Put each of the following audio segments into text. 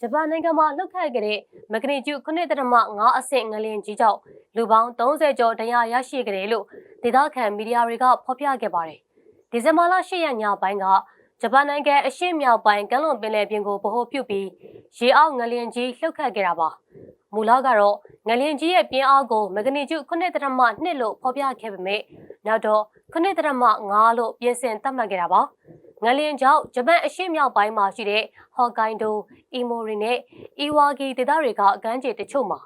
ဂျပန်နိုင်ငံမှာလှုပ်ခတ်ခဲ့တဲ့မဂနီကျူ9.5အဆင့်ငလျင်ကြီးကြောင့်လူပေါင်း30ကျော်ဒဏ်ရာရရှိခဲ့တယ်လို့ဒေသခံမီဒီယာတွေကဖော်ပြခဲ့ပါတယ်။ဒီဇင်ဘာလ10ရက်ညပိုင်းကဂျပန်နိုင်ငံအရှေ့မြောက်ပိုင်းကမ်းလွန်ပင်လယ်ပြင်ကိုဗဟိုပြုပြီးရေအောက်ငလျင်ကြီးလှုပ်ခတ်ခဲ့တာပါ။မူလကတော့ငလျင်ကြီးရဲ့ပြင်းအားကိုမဂနီကျူ9.2လို့ဖော်ပြခဲ့ပေမဲ့နောက်တော့9.5လို့ပြင်ဆင်သတ်မှတ်ခဲ့တာပါ။ ငလျင်ကြောင့်ဂျပန်အရှေ့မြောက်ပိုင်းမှာရှိတဲ့ဟော့ကိုင်ဒိုအီမိုရီနဲ့အီဝါဂီဒေသတွေကကမ်းခြေတချို့မှာ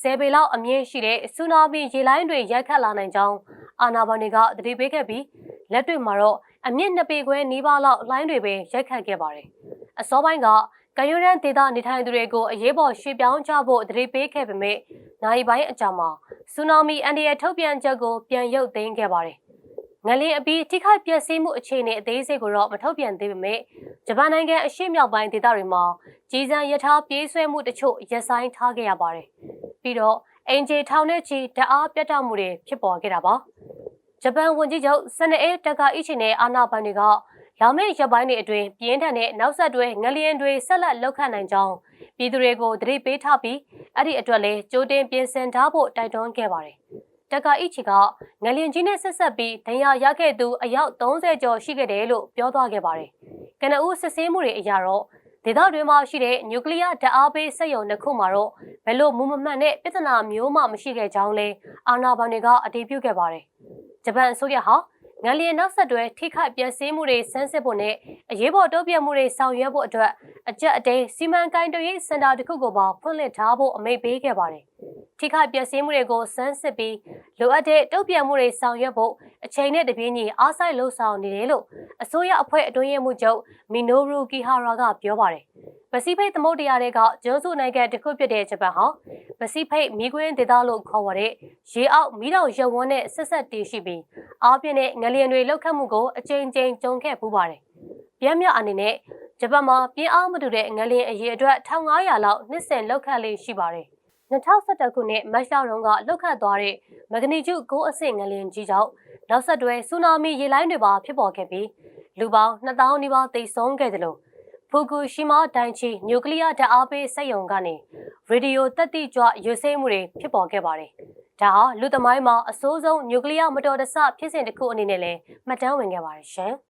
ဆယ်ပေလောက်အမြင့်ရှိတဲ့ဆူနာမီရေလိုင်းတွေရိုက်ခတ်လာနိုင်ကြောင်းအာနာဘန်တွေကသတိပေးခဲ့ပြီးလက်တွေ့မှာတော့အမြင့်နှစ်ပေခွဲနီးပါးလောက်လိုင်းတွေပဲရိုက်ခတ်ခဲ့ပါတယ်။အစောပိုင်းကကယူရန်ဒေသနေထိုင်သူတွေကိုအရေးပေါ်ရွှေ့ပြောင်းကြဖို့သတိပေးခဲ့ပေမဲ့နိုင်ပိုင်းအကြာမှာဆူနာမီအန်ဒီရဲ့ထုတ်ပြန်ချက်ကိုပြန်ရုပ်သိမ်းခဲ့ပါတယ်။ ငလင်းအပြီးထိခိုက်ပျက်စီးမှုအခြေအနေအသေးစိတ်ကိုတော့မထုတ်ပြန်သေးပေမဲ့ဂျပန်နိုင်ငံအရှေ့မြောက်ပိုင်းဒေသတွေမှာကြီးစံရထားပြေးဆွဲမှုတချို့ရပ်ဆိုင်းထားခဲ့ရပါတယ်။ပြီးတော့အင်ဂျီထောင်နဲ့ချီတအားပြတ်တောက်မှုတွေဖြစ်ပေါ်ခဲ့တာပါ။ဂျပန်ဝန်ကြီးချုပ်စနေအေတကာအီချီနဲ့အာနာဘန်တွေကလာမယ့်ရက်ပိုင်းတွေအတွင်းပြင်းထန်တဲ့နောက်ဆက်တွဲငလျင်တွေဆက်လက်လောက်ခတ်နိုင်ကြောင်းပြည်သူတွေကိုသတိပေးထားပြီးအဲ့ဒီအတွက်လည်းကြိုတင်ပြင်ဆင်ထားဖို့တိုက်တွန်းခဲ့ပါတယ်။ တက္ကအီချီကငလျင်ကြီးနဲ့ဆက်ဆက်ပြီးဒဏ်ရာရခဲ့သူအယောက်30ကျော်ရှိခဲ့တယ်လို့ပြောသွားခဲ့ပါတယ်။ကနဦးစစ်ဆေးမှုတွေအရတော့ဒေသတွင်းမှာရှိတဲ့နျူကလ িয়ার ဓာတ်အားပေးစက်ရုံတစ်ခုမှာတော့ဘယ်လိုမူမမှန်တဲ့ပြဿနာမျိုးမှမရှိခဲ့ကြောင်းလဲအာဏာပိုင်တွေကအတည်ပြုခဲ့ပါတယ်။ဂျပန်အစိုးရဟာငလျင်နောက်ဆက်တွဲထိခိုက်ပျက်စီးမှုတွေဆန်းစစ်ဖို့နဲ့အရေးပေါ်တုံ့ပြန်မှုတွေဆောင်ရွက်ဖို့အတွက်အကြက်အတိန်စီမံကိန်းတွေစင်တာတစ်ခုကိုပါဖွင့်လှစ်ထားဖို့အမိန့်ပေးခဲ့ပါတယ်။ ထိခိုက်ပျက်စီးမှုတွေကိုဆန်းစစ်ပြီးလိုအပ်တဲ့တုံ့ပြန်မှုတွေဆောင်ရွက်ဖို့အချိန်နဲ့တပြေးညီအားစိုက်လှုံ့ဆော်နေတယ်လို့အစိုးရအဖွဲ့အတွင်းရေးမှူးချုပ်မီနိုရူကီဟာရာကပြောပါတယ်။ပစိဖိတ်သမုဒ္ဒရာတွေကကျွန်းစုနိုင်ငံတစ်ခုဖြစ်တဲ့ဂျပန်ဟာပစိဖိတ်မီးကွင်းဒေသလို့ခေါ်ရတဲ့ရေအောက်မီးတောင်ရုပ်ဝန်းနဲ့ဆက်ဆက်တည်ရှိပြီးအားပြင်းတဲ့ငလျင်တွေလောက်ခတ်မှုကိုအကြိမ်ကြိမ်ကြုံခဲ့ပူးပါတယ်။ပြန်မြအနေနဲ့ဂျပန်မှာပြင်းအားမတူတဲ့ငလျင်အရေအတွက်1500လောက်နှစ်စဉ်လောက်ခတ်လေးရှိပါတယ်။ 2011ခုနှစ်မတ်လတုန်းကလှုပ်ခတ်သွားတဲ့မဂနီကျု9အဆင့်ငလျင်ကြီးကြောင့်နောက်ဆက်တွဲဆူနာမီရေလိုင်းတွေပါဖြစ်ပေါ်ခဲ့ပြီးလူပေါင်း2000နီးပါးသေဆုံးခဲ့တယ်လို့ဖူကူရှီမာဒိုင်ချီနျူကလ িয়ার ဓာတ်အားပေးစက်ရုံကနေရေဒီယိုတက်တိကြွရွေးစိမှုတွေဖြစ်ပေါ်ခဲ့ပါတယ်။ဒါဟာလူသမိုင်းမှာအဆိုးဆုံးနျူကလ িয়ার မတော်တဆဖြစ်စဉ်တစ်ခုအနေနဲ့လည်းမှတ်တမ်းဝင်ခဲ့ပါတယ်ရှင်။